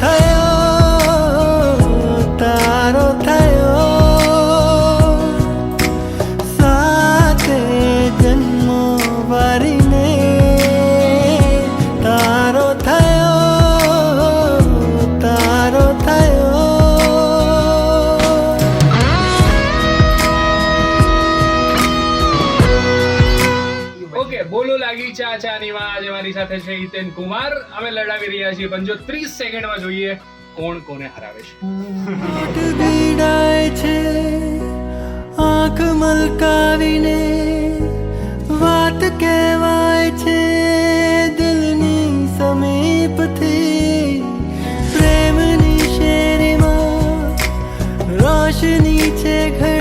太阳 બોલો લાગી ચા ચા ની વાજ. મારી સાથે છે હિતેન કુમાર. અમે લડાવી રહ્યા છીએ. પણ જો ત્રીસ સેકન્ડમાં જોઈએ, કોણ કોને હરાવે છે? આંખ મલકાવીને વાત કહેવાય છે. દિલની સમીપથી, પ્રેમની શેરીમાં રોશની છે ઘર